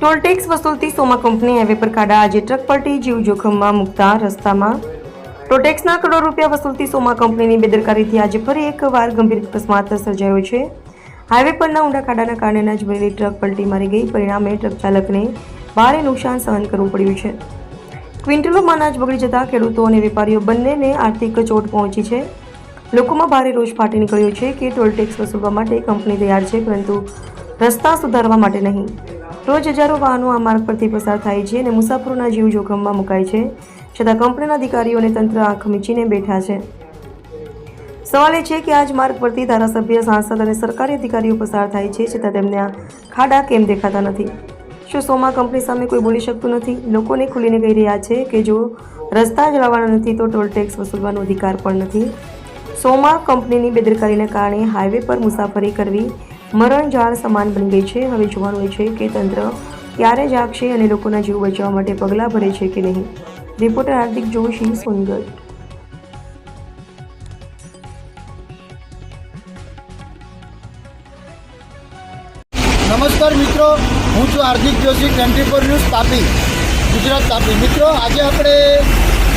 Toll tax વસૂલતી સોમા company highway પર કાઢા આજે ટ્રક પલટી જીવ જોખમમાં મૂકતા રસ્તામાં. ટોલટેક્સના કરોડ રૂપિયા વસૂલતી સોમા કંપનીની બેદરકારીથી આજે ફરી એકવાર ગંભીર અકસ્માત સર્જાયો છે. હાઈવે પરના ઊંડા કાડાના કારણે જ ભરેલી ટ્રક પલટી મારી ગઈ. પરિણામે ટ્રક ચાલકને ભારે નુકસાન સહન કરવું પડ્યું છે. ક્વિન્ટલોમાં અનાજ બગડી જતા ખેડૂતો અને વેપારીઓ બંનેને આર્થિક ચોટ પહોંચી છે. લોકોમાં ભારે રોષ ફાટી નીકળ્યો છે કે ટોલ ટેક્સ વસૂલવા માટે કંપની તૈયાર છે, પરંતુ રસ્તા સુધારવા માટે નહીં. રોજ હજારો વાહનો આ માર્ગ પરથી પસાર થાય છે અને મુસાફરોના જીવ જોખમમાં મુકાય છે, છતાં કંપનીના અધિકારીઓને તંત્ર આંખ મીચીને બેઠા છે. સવાલ એ છે કે આજ માર્ગ પરથી ધારાસભ્ય, સાંસદ અને સરકારી અધિકારીઓ પસાર થાય છે, છતાં તેમને આ ખાડા કેમ દેખાતા નથી? શું સોમા કંપની સામે કોઈ બોલી શકતું નથી? લોકોને ખુલીને કહી રહ્યા છે કે જો રસ્તા જળાવવાના નથી, તો ટોલ ટેક્સ વસૂલવાનો અધિકાર પણ નથી. સોમા કંપનીની બેદરકારીને કારણે હાઈવે પર મુસાફરી કરવી મરણજાળ સમાન બની ગઈ છે. હવે જોવાનું એ છે કે તંત્ર ક્યારે જાગશે અને લોકોના જીવ બચાવવા માટે પગલાં ભરે છે કે નહીં? રિપોર્ટર હાર્દિક જોશી, સોનગઢ. નમસ્કાર મિત્રો, હું છું Hardik Joshi, twenty four news Tapi, Gujarat Tapi. મિત્રો, આજે આપણે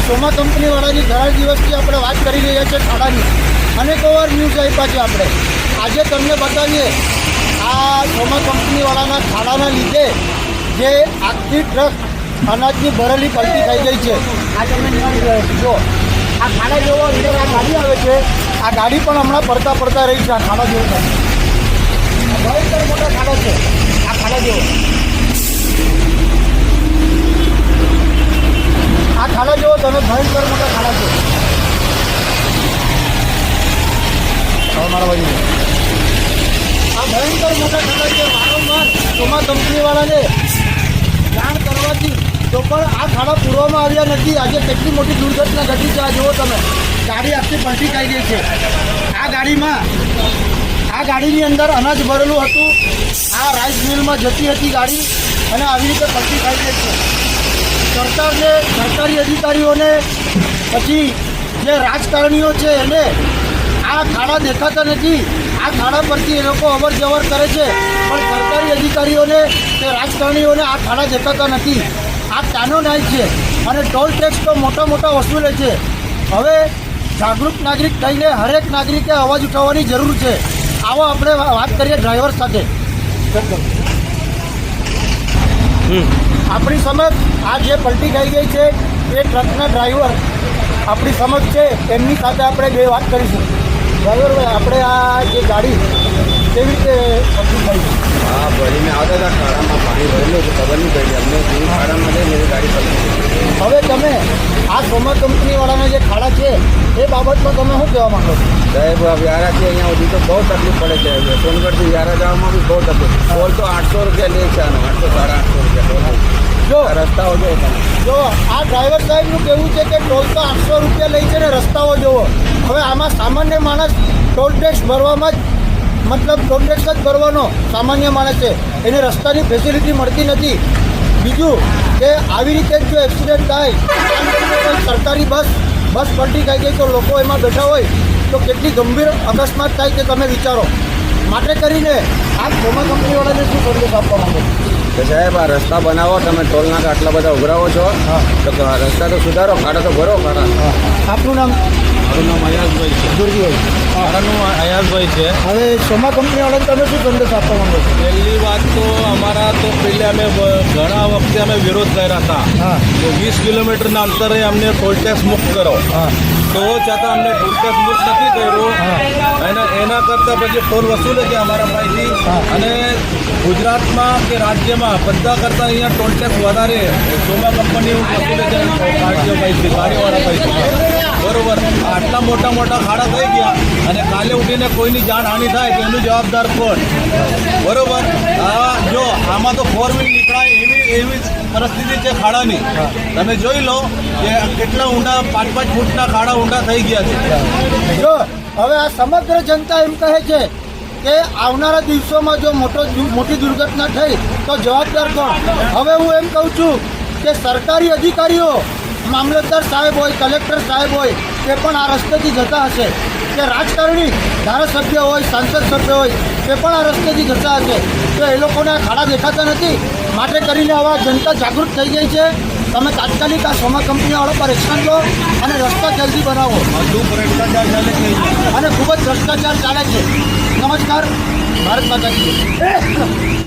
સોમા કંપનીવાળાની ઘણા દિવસથી આપણે વાત કરી રહ્યા છીએ ખાડાની અનેક વાર ન્યૂઝ આપ્યા છે આપણે. આજે તમને બતાવીએ આ સોમા કંપનીવાળાના ખાડાના લીધે જે આખી ટ્રક અનાજની ભરેલી પલટી થઈ ગઈ છે. આ રહ્યા જો આ ખાડા જેવો અંદર આ ગાડી આવે છે આ ગાડી પણ હમણાં પડતા પડતા રહી છે આ ખાડા જેવો. ભયંકર મોટા ખાડા છે. આ ખાડા જેવો. આ ખાડા જેવો તમે ભયંકર મોટા ખાડા છે. હવે મારા બાજુ મોટા ખાડા છે. વારંવાર સોમા કંપનીવાળાને જાણ કરવાથી તો પણ આ ખાડા પૂરવામાં આવ્યા નથી. આજે કેટલી મોટી દુર્ઘટના ઘટી છે જુઓ તમે. ગાડી આખી પલટી થઈ ગઈ છે. આ ગાડીમાં, આ ગાડીની અંદર અનાજ ભરેલું હતું. આ રાઈસ મિલમાં જતી હતી ગાડી અને આવી રીતે પલટી થઈ ગઈ છે. સરકારને, સરકારી અધિકારીઓને પછી જે રાજકારણીઓ છે એને આ ખાડા દેખાતા નથી. આ ખાડા પરથી એ લોકો અવર જવર કરે છે. પણ સરકારી અધિકારીઓને કે રાજકારણીઓને આ ખાડા દેખાતા નથી. આ કાનો નાય છે અને ટોલ ટેક્સ તો મોટા મોટા વસૂલે છે. હવે જાગૃત નાગરિક થઈને હરેક નાગરિકે અવાજ ઉઠાવવાની જરૂર છે. આવો આપણે વાત કરીએ ડ્રાઈવર સાથે. આપણી સમક્ષ આ જે પલટી થઈ ગઈ છે, એ ટ્રકના ડ્રાઈવર આપણી સમક્ષ છે. એમની સાથે આપણે બે વાત કરીશું. ડ્રાઈવર ભાઈ આપણે આ જે ગાડી કેવી રીતે પલટી થઈ હા ભરીને આવતા હતા ખાડામાં પાણી ભરેલું હતું ખબર નહીં પડી અમને. જેવી ખાડામાં જઈને એવી ગાડી પલટી હવે તમે આ સોમા કંપનીવાળાના જે ખાડા છે એ બાબતમાં તમે શું કહેવા માંગો છો? સાહેબ છે અહીંયા સુધી તો બહુ તકલીફ પડે છે. સોનગઢથી વ્યારા જવામાં બી બહુ તકલીફ. ટોલ તો આઠસો રૂપિયા લે છે આનો આઠસો સાડા આઠસો રૂપિયા ટોલ જો રસ્તાઓ જો જો આ ડ્રાઈવર સાહેબનું કહેવું છે કે ટોલ તો આઠસો રૂપિયા લે છે ને રસ્તાઓ જોવો હવે આમાં સામાન્ય માણસ ટોલ ટેક્સ ભરવામાં જ મતલબ ટોલ ટેક્સ જ ભરવાનો સામાન્ય માણસ છે. એને રસ્તાની ફેસિલિટી મળતી નથી. બીજું કે આવી રીતે જો એક્સિડન્ટ થાય સરકારી બસ બસ પલટી ખાઈ ગઈ તો લોકો એમાં બેઠા હોય તો કેટલી ગંભીર અકસ્માત થાય તે તમે વિચારો. માટે કરીને આ સોમા કંપનીવાળાને શું સંદેશ આપવા માંગો કે સાહેબ આ રસ્તા બનાવો તમે ટોલ નાકા આટલા બધા ઉઘરાવો છો. તો રસ્તા તો સુધારો ખાડા તો ભરો ખાડા. આપનું નામ? મારું નામ અયાઝભાઈ છે. દુર્ગીભાઈ મારું નામ અયાઝભાઈ છે. હવે સોમા કંપનીવાળાને તમે શું સંદેશ આપવા માંગો છો? પહેલી વાત તો અમારા તો પહેલે અમે ઘણા વખતે અમે વિરોધ કર્યા હતા. હા. તો વીસ કિલોમીટરના અંતરે અમને ટોલ ટેક્સ મુક્ત કરો. હા. તો છતાં અમને ટોલ ટેક્સ મુક્ત નથી કર્યું. અને એના કરતાં પછી ટોલ વસૂલે છે અમારા પાસેથી અને ગુજરાતમાં કે રાજ્યમાં બધા કરતાં અહીંયા ટોલ ટેક્સ વધારે સોમા કંપની વસૂલે છે પાર્ટીઓ પાસેથી ગાડીવાળા પાસેથી બરોબર. આટલા મોટા મોટા ખાડા થઈ ગયા અને કાલે ઉઠીને કોઈની જાનહાનિ થાય તો એનું જવાબદાર કોણ? બરોબર. આ જો, આમાં તો ફોર વ્હીલ નીકળાય એવી એવી પરિસ્થિતિ છે ખાડાની. તમે જોઈ લો કે કેટલા ઊંડા, પાંચ પાંચ ફૂટના ખાડા ઊંડા થઈ ગયા છે. જો, હવે આ સમગ્ર જનતા એમ કહે છે કે આવનારા દિવસોમાં જો મોટો મોટી દુર્ઘટના થઈ, તો જવાબદાર કોણ? હવે હું એમ કહું છું કે સરકારી અધિકારીઓ, મામલતદાર સાહેબ હોય, કલેક્ટર સાહેબ હોય તે પણ આ રસ્તેથી જતા હશે. કે રાજકારણી, ધારાસભ્ય હોય, સાંસદ સભ્ય હોય તે પણ આ રસ્તેથી જતા હશે. તો એ લોકોને આ ખાડા દેખાતા નથી? માટે કરીને હવે જનતા જાગૃત થઈ ગઈ છે. તમે તાત્કાલિક આ સોમા કંપનીવાળો પર એક્શન લો અને રસ્તા જલ્દી બનાવો. ભ્રષ્ટાચાર ચાલે છે. અને ખૂબ જ ભ્રષ્ટાચાર ચાલે છે. નમસ્કાર. ભારત માતા કી જય.